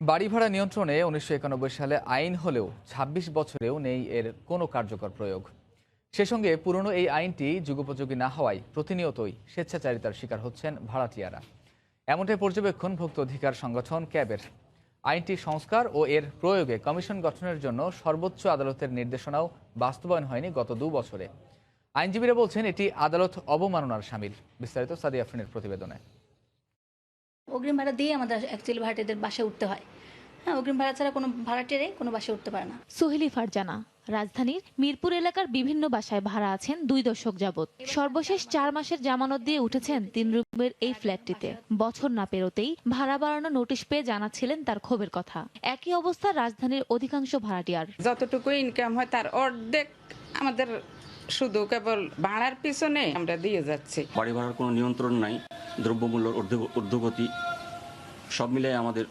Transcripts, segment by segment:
বাড়ি ভাড়া নিয়ন্ত্রণে উনিশশো একানব্বই সালে আইন হলেও ২৬ বছরেও নেই এর কোনো কার্যকর প্রয়োগ। সে সঙ্গে পুরনো এই আইনটি যুগোপযোগী না হওয়ায় প্রতিনিয়তই স্বেচ্ছাচারিতার শিকার হচ্ছেন ভাড়াটিয়ারা। এমনটাই পর্যবেক্ষণ ভুক্ত অধিকার সংগঠন ক্যাবের। আইনটি সংস্কার ও এর প্রয়োগে কমিশন গঠনের জন্য সর্বোচ্চ আদালতের নির্দেশনাও বাস্তবায়ন হয়নি গত দু বছরে। আইনজীবীরা বলছেন, এটি আদালত অবমাননার সামিল। বিস্তারিত সাদি আফরিনের প্রতিবেদনে। অগ্রিম ভাড়া দিয়ে আমাদের অ্যাকচুয়ালি ভাড়াটিয়াদের বাসায় উঠতে হয়। হ্যাঁ অগ্রিম ভাড়া ছাড়া কোনো ভাড়াটিয়ারে কোনো বাসায় উঠতে পারে না। সোহেলি ফারজানা রাজধানীর মিরপুর এলাকার বিভিন্ন বাসায় ভাড়া আছেন দুই দশক যাবৎ। সর্বশেষ চার মাসের জামানত দিয়ে উঠেছেন তিন রুমের এই ফ্ল্যাটটিতে। বছর না পেরোতেই ভাড়া বাড়ানো নোটিশ পেয়ে জানাচ্ছিলেন তার ক্ষোভের কথা। একই অবস্থা রাজধানীর অধিকাংশ ভাড়াটিয়ার। যতটুকু ইনকাম হয় তার অর্ধেক আমাদের শুধু কেবল ভাড়ার পিছনে আমরা দিয়ে যাচ্ছি। বাড়ি ভাড়ার কোনো নিয়ন্ত্রণ নাই। দ্রব্যমূল্যের ঊর্ধ্ব- ঊর্ধ্বগতি সব মিলে আমাদের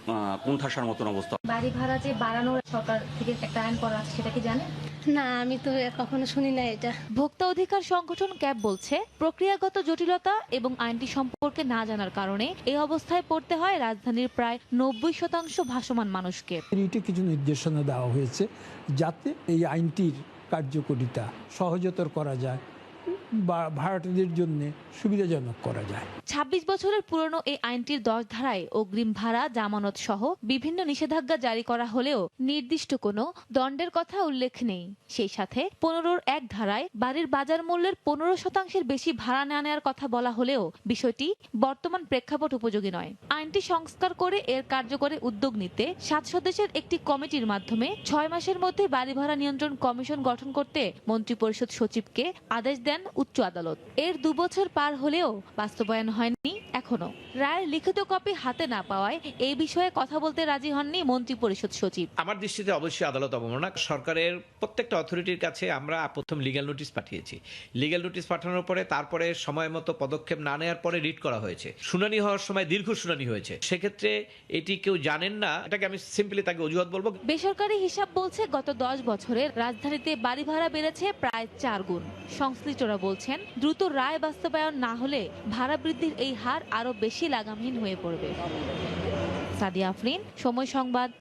কোণঠাসার মতন অবস্থা। বাড়ি ভাড়া যে বাড়ানোর সরকার থেকে একটা আইন করা আছে সেটা কি জানেন না আমি তো কখনো শুনি না এটা। ভোক্তা অধিকার সংগঠন ক্যাব বলছে প্রক্রিয়াগত জটিলতা এবং আইনটি সম্পর্কে না জানার কারণে এই অবস্থায় পড়তে হয় রাজধানীর প্রায় নব্বই শতাংশ ভাসমান মানুষকে। এটি কিছু নির্দেশনা দেওয়া হয়েছে যাতে এই আইনটির কার্যকরিতা সহজতর করা যায়। ভাড়াটিদের জন্য সুবিধাজনক করা যায়। ২৬ বছরের পুরনো এই আইনটির দশ ধারায় অগ্রিম ভাড়া, জামানত সহ বিভিন্ন নিষেধাজ্ঞা জারি করা হলেও নির্দিষ্ট কোনো দণ্ডের কথা উল্লেখ নেই। সেই সাথে পনেরোর এক ধারায় বাড়ির বাজার মূল্যের পনেরো শতাংশের বেশি ভাড়া না নেওয়ার কথা বলা হলেও বিষয়টি বর্তমান প্রেক্ষাপট উপযোগী নয়। আইনটি সংস্কার করে এর কার্যকরে উদ্যোগ নিতে সাত সদস্যের একটি কমিটির মাধ্যমে ছয় মাসের মধ্যে বাড়ি ভাড়া নিয়ন্ত্রণ কমিশন গঠন করতে মন্ত্রিপরিষদ সচিবকে আদেশ দেন উচ্চ আদালত। এর দুবছর পার হলেও বাস্তবায়ন হয়নি এখনও। রায়ের লিখিত কপি হাতে না পাওয়ায় এই বিষয়ে কথা বলতে রাজি হননি মন্ত্রী পরিষদ সচিব। আমার দৃষ্টিতে অবশ্যই আদালত অবমাননা। সরকারের প্রত্যেকটা অথরিটির কাছে আমরা প্রথম লিগ্যাল নোটিশ পাঠিয়েছি। লিগ্যাল নোটিশ পাঠানোর পরে তারপরে সময় মতো পদক্ষেপ না নেওয়ার পরে রিট করা হয়েছে। শুনানি হওয়ার সময় দীর্ঘ শুনানি হয়েছে। সেক্ষেত্রে এটি কেউ জানেন না। এটাকে আমি সিম্পলি তাকে অজুহাত বলব। বেসরকারি হিসাব বলছে গত দশ বছরে রাজধানীতে বাড়ি ভাড়া বেড়েছে প্রায় চার গুণ। সংশ্লিষ্টরা বলছেন, দ্রুত রায় বাস্তবায়ন না হলে ভাড়া বৃদ্ধির এই হার আরও বেশি লাগামহীন হয়ে পড়বে। সাদিয়া আফরিন, সময় সংবাদ